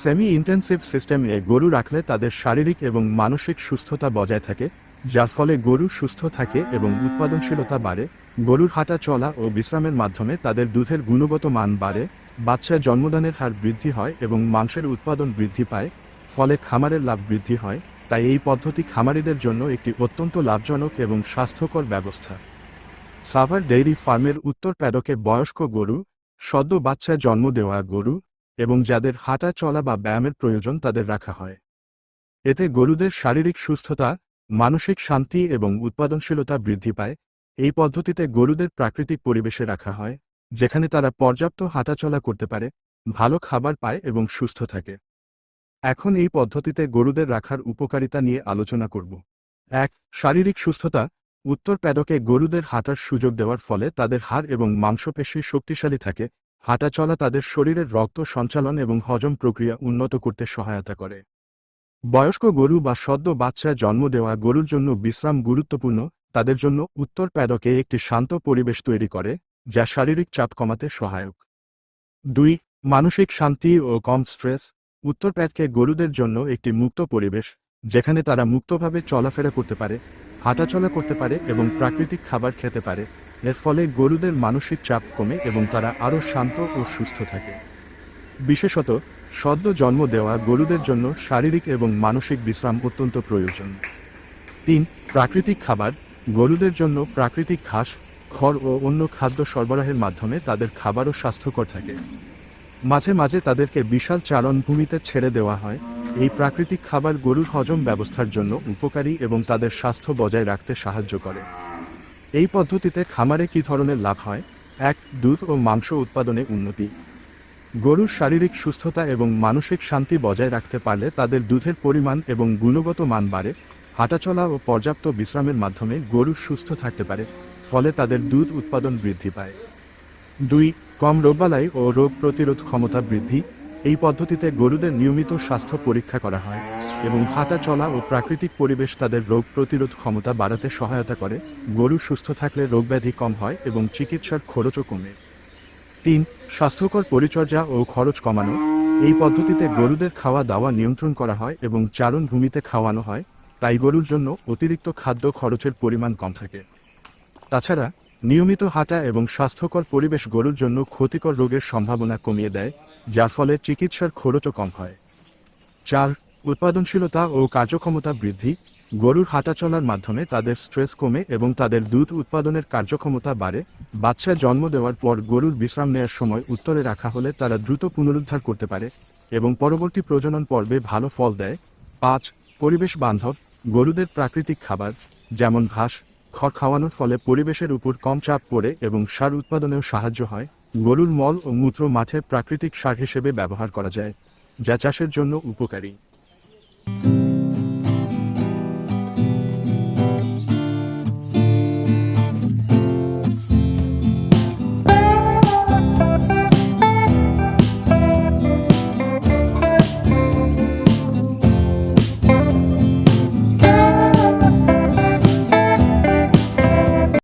Semi intensive সিস্টেমে গরু রাখলে তাদের শারীরিক এবং মানসিক সুস্থতা বজায় থাকে, যার ফলে গরু সুস্থ থাকে এবং উৎপাদনশীলতা বাড়ে। গরুর হাঁটা চলা ও বিশ্রামের মাধ্যমে তাদের দুধের গুণগত মান বাড়ে, বাচ্চা জন্মদানের হার বৃদ্ধি হয় এবং মাংসের উৎপাদন বৃদ্ধি পায়, ফলে খামারের লাভ বৃদ্ধি হয়। তাই এই পদ্ধতি খামারিদের জন্য একটি অত্যন্ত লাভজনক এবং স্বাস্থ্যকর ব্যবস্থা। সাভার ডেইরি ফার্মের উত্তর প্যাডকে বয়স্ক গরু, সদ্য বাচ্চায় জন্ম দেওয়া গরু এবং যাদের হাঁটা চলা বা ব্যায়ামের প্রয়োজন তাদের রাখা হয়। এতে গরুদের শারীরিক সুস্থতা, মানসিক শান্তি এবং উৎপাদনশীলতা বৃদ্ধি পায়। এই পদ্ধতিতে গরুদের প্রাকৃতিক পরিবেশে রাখা হয়, যেখানে তারা পর্যাপ্ত হাঁটাচলা করতে পারে, ভালো খাবার পায় এবং সুস্থ থাকে। এখন এই পদ্ধতিতে গরুদের রাখার উপকারিতা নিয়ে আলোচনা করব। এক, শারীরিক সুস্থতা। উত্তর প্যাডকে গরুদের হাঁটার সুযোগ দেওয়ার ফলে তাদের হাড় এবং মাংসপেশি শক্তিশালী থাকে হাঁটা চলা তাদের শরীরের রক্ত সঞ্চালন এবং হজম প্রক্রিয়া উন্নত করতে সহায়তা করে। বয়স্ক গরু বা সদ্য বাচ্চা জন্ম দেওয়া গরুর জন্য বিশ্রাম গুরুত্বপূর্ণ, তাদের জন্য উত্তর প্যাডকে একটি শান্ত পরিবেশ তৈরি করে, যা শারীরিক চাপ কমাতে সহায়ক। দুই, মানসিক শান্তি ও কম স্ট্রেস। উত্তর প্যাডকে গরুদের জন্য একটি মুক্ত পরিবেশ, যেখানে তারা মুক্তভাবে চলাফেরা করতে পারে, হাঁটাচলা করতে পারে এবং প্রাকৃতিক খাবার খেতে পারে। এর ফলে গরুদের মানসিক চাপ কমে এবং তারা আরও শান্ত ও সুস্থ থাকে। বিশেষত, সদ্য জন্ম দেওয়া গরুদের জন্য শারীরিক এবং মানসিক বিশ্রাম অত্যন্ত প্রয়োজন। তিন, প্রাকৃতিক খাবার। গরুদের জন্য প্রাকৃতিক ঘাস, খড় ও অন্য খাদ্য সরবরাহের মাধ্যমে তাদের খাবারও স্বাস্থ্যকর থাকে। মাঝে মাঝে তাদেরকে বিশাল চারণভূমিতে ছেড়ে দেওয়া হয়। এই প্রাকৃতিক খাবার গরুর হজম ব্যবস্থার জন্য উপকারী এবং তাদের স্বাস্থ্য বজায় রাখতে সাহায্য করে। এই পদ্ধতিতে খামারে কী ধরনের লাভ হয়? এক, দুধ ও মাংস উৎপাদনে উন্নতি। গরুর শারীরিক সুস্থতা এবং মানসিক শান্তি বজায় রাখতে পারলে তাদের দুধের পরিমাণ এবং গুণগত মান বাড়ে। হাঁটাচলা ও পর্যাপ্ত বিশ্রামের মাধ্যমে গরু সুস্থ থাকতে পারে, ফলে তাদের দুধ উৎপাদন বৃদ্ধি পায়। দুই, কম রোগবালাই ও রোগ প্রতিরোধ ক্ষমতা বৃদ্ধি। এই পদ্ধতিতে গরুদের নিয়মিত স্বাস্থ্য পরীক্ষা করা হয়। এবং হাঁটা চলা ও প্রাকৃতিক পরিবেশ তাদের রোগ প্রতিরোধ ক্ষমতা বাড়াতে সহায়তা করে। গরু সুস্থ থাকলে রোগব্যাধি কম হয় এবং চিকিৎসার খরচও কমে। তিন, স্বাস্থ্যকর পরিচর্যা ও খরচ কমানো। এই পদ্ধতিতে গরুদের খাওয়া দাওয়া নিয়ন্ত্রণ করা হয় এবং চারণ ভূমিতে খাওয়ানো হয়। তাই গরুর জন্য অতিরিক্ত খাদ্য খরচের পরিমাণ কম থাকে। তাছাড়া, নিয়মিত হাঁটা এবং স্বাস্থ্যকর পরিবেশ গরুর জন্য ক্ষতিকর রোগের সম্ভাবনা কমিয়ে দেয়, যার ফলে চিকিৎসার খরচও কম হয়। চার উৎপাদনশীলতা ও কার্যক্ষমতা বৃদ্ধি, গরুর হাঁটা চলার মাধ্যমে তাদের স্ট্রেস কমে এবং তাদের দুধ উৎপাদনের কার্যক্ষমতা বাড়ে, বাচ্চা জন্ম দেওয়ার পর গরুর বিশ্রাম নেওয়ার সময় উত্তরে রাখা হলে তারা দ্রুত পুনরুদ্ধার করতে পারে এবং পরবর্তী প্রজনন পর্বে ভালো ফল দেয়। পাঁচ, পরিবেশ বান্ধব, গরুদের প্রাকৃতিক খাবার, যেমন ঘাস, খড় খাওয়ানোর ফলে পরিবেশের উপর কম চাপ পড়ে এবং সার উৎপাদনেও সাহায্য হয়। গরুর মল ও মূত্র মাঠে প্রাকৃতিক সার হিসেবে ব্যবহার করা যায়, যা চাষের জন্য উপকারী।